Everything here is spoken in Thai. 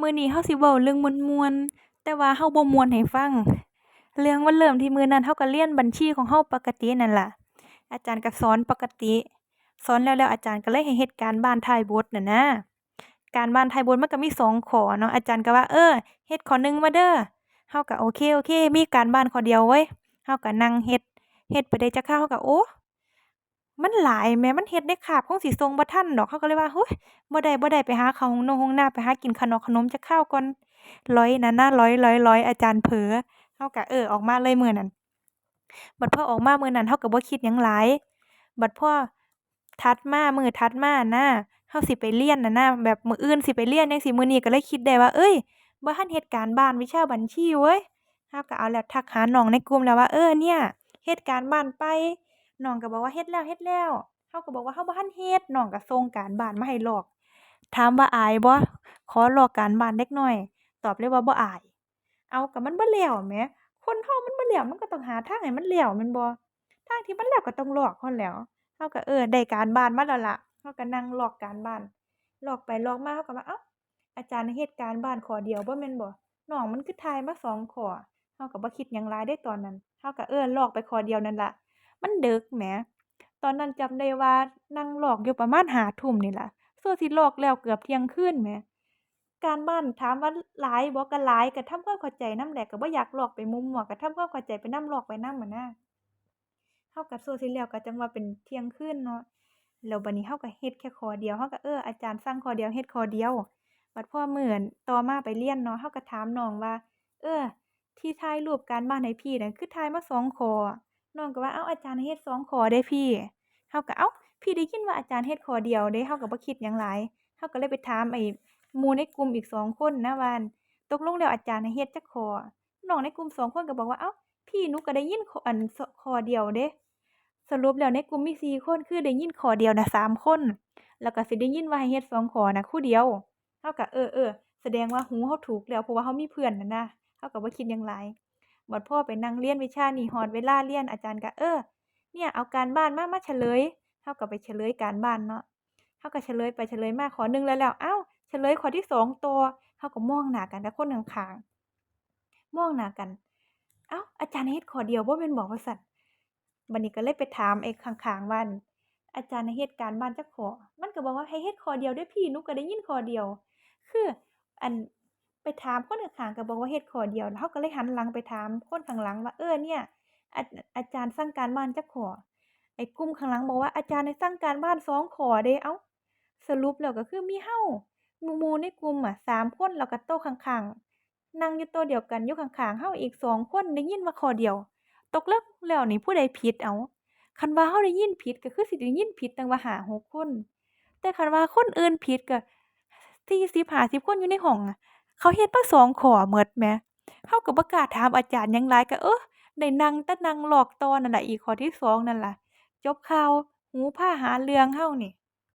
มื้อนี้เราสิเว้าเรื่องม่วนๆ แต่ว่าเราบ่ม่วนให้ฟัง เรื่องมันเริ่มที่มื้อนั้นเราก็เรียนบัญชีของเราปกตินั่นล่ะ อาจารย์ก็สอนปกติ สอนแล้วแล้วอาจารย์ก็เลยให้เฮ็ดการบ้านท้ายบทน่ะนะการบ้านท้ายบทมันก็มีสองข้อเนาะอาจารย์ก็ว่าเออเฮ็ดข้อหนึ่งมาเด้อเราก็โอเคๆมีการบ้านข้อเดียวเว้ยเราก็นั่งเฮ็ดเฮ็ดไปได้จักคราวเราก็โอ้ มันหลายแหมมันเฮ็ดในคาบคงสิส่งบ่ทันดอกเราก็เลยว่าโอ้ยบ่ได้บ่ได้ไปหาเข้าห้องนงห้องน้ำไปหากินขนมขนมจักคราวก่อนลอยนั่นนะลอยๆๆอยอาจารย์เผลอเราก็เออออกมาเลยมื้อนั้นบัดพอออกมามื้อนั้นเราก็บ่คิดหยังหลายบัดพอถัดมามื้อถัดมานะเราสิไปเรียนน่ะนะแบบมื้ออื่นสิไปเรียนจังซี้มื้อนี้ก็เลยคิดได้ว่าเอ้ยบ่ทันเฮ็ดการบ้านวิชาบัญชีเว้ยเราก็เอาแล้วทักหาน้องในกลุ่มแล้วว่าเออเนี่ยเฮ็ดการบ้านไป น้องก็บอกว่าเฮ็ดแล้วเฮ็ดแล้วเราก็บอกว่าเราบ่ทันเฮ็ดน้องก็ส่งการบ้านมาให้ลอก ถามว่าอายบ่ขอลอกการบ้านเด็กน้อย ตอบเลยว่าบ่อาย เอาก็มันบ่แล้วแหมคนเรามันบ่แล้วมันก็ต้องหาทางให้มันแล้วแม่นบ่ทางที่มันแล้วก็ต้องลอกหั้นแล้วเราก็เออได้การบ้านมาแล้วล่ะเราก็นั่งลอกการบ้านลอกไปลอกมาเราก็ว่าเอ้าอาจารย์เฮ็ดการบ้านขอเดียวบ่แม่นบ่น้องมันคือถ่ายมาสองข้อเราก็บ่คิดหยังหลายเดะตอนนั้นเราก็เออลอกไปขอเดียวนั่นล่ะ มันดึกแหมตอนนั้นจำได้ว่านั่งลอกอยู่ประมาณหาทุ่มนี่แหละซั่วสิลอกแล้วเกือบเที่ยงคืนแหมการบ้านถามว่าหลายบ่ก็หลายก็ทำความเข้าใจน้ำแหละก็บ่อยากหลอกไปมั่วๆก็ทำความเข้าใจไปน้ำลอกไปน้ำหั้นนะเราก็ซั่วสิแล้วก็จังว่าเป็นเที่ยงคืนเนาะแล้วบัดนี้เราก็เฮ็ดแค่ข้อเดียวเราก็เอออาจารย์สั่งข้อเดียวเฮ็ดข้อเดียวบัดพ่อเหมื้อต่อมาไปเรียนเนาะเราก็ถามน้องว่า เออ ที่ถ่ายรูปการบ้านให้พี่นั่นคือถ่ายมาสองข้อ น้องก็ว่าเอ้าอาจารย์เฮ็ดสองขอเดะพี่เราก็อ้าพี่ได้ยินว่าอาจารย์เฮ็ดขอเดียวเดะเราก็บ่คิดหยังหลายเราก็เลยไปถามไอ้หมู่ในกลุ่มอีกสองคนนะว่าอั่นตกลงแล้วอาจารย์เฮ็ดจักขอน้องในกลุ่มสองคนก็บอกว่าเอ้าพี่หนูก็ได้ยินขออันขอเดียวเดะสรุปแล้วในกลุ่มมีสี่คนคือได้ยินขอเดียวนะสามคน แล้วก็สิได้ยินว่าให้เฮ็ดสองขอนะคู่เดียวเราก็เออๆแสดงว่าหูเราถูกแล้วเพราะว่าเรามีเพื่อนนั่นนะเราก็บ่คิดหยังหลาย บัดพ่อไปนั่งเรียนวิชานี้ฮอดเวลาเรียนอาจารย์ก็เออ เนี่ยเอาการบ้านมามาเฉลยเราก็ไปเฉลยการบ้านเนาะเราก็เฉลยไปเฉลยมาขอหนึ่งแล้วแล้วอ้าวเฉลยขอที่สองต่อเราก็มองหน้ากันกับคนข้างๆมองหน้ากันอ้าวอาจารย์ให้เฮ็ดขอเดียวบ่แม่นบ่ว่าซั้นบัดนี้ก็เลยไปถามไอ้ข้างๆว่าอั่นอาจารย์ให้เฮ็ดการบ้านจักข้อมันก็บอกว่าให้เฮ็ดขอเดียวเดะพี่นูก็ได้ยินขอเดียว คืออัน ไปถามคนข้างๆก็บอกว่าเฮ็ดข้อเดียวเราก็เลยหันหลังไปถามคนข้างหลังว่าเออเนี่ยอาอาจารย์สั่งการบ้านจักข้อไอ้กลุ่มข้างหลังบอกว่าอาจารย์ให้สั่งการบ้านสองข้อเดะอ้าสรุปแล้วก็คือมีเราหมู่หมู่ในกลุ่มอะสามคนแล้วก็โต๊ะข้างๆนั่งอยู่โต๊ะเดียวกันอยู่ข้างๆเราอีกสองคนได้ยินว่าข้อเดียว ตกลงแล้วนี่ผู้ใดผิดเอาคันว่าเราได้ยินผิดก็คือสิได้ยินผิดตั้งว่าหาหกคน แต่คันว่าคนอื่นผิดก็สี่สิบหาสิบคนอยู่ในห้องอะ เขาเฮ็ดมาสองข้อหมดแหมเราก็บ่กล้าถามอาจารย์หยังหลายก็เออได้นั่งแต่นั่งลอกต่อนั่นล่ะอีกข้อที่สองนั่นล่ะ จบข่าวหูพาหาเรื่องเรานี่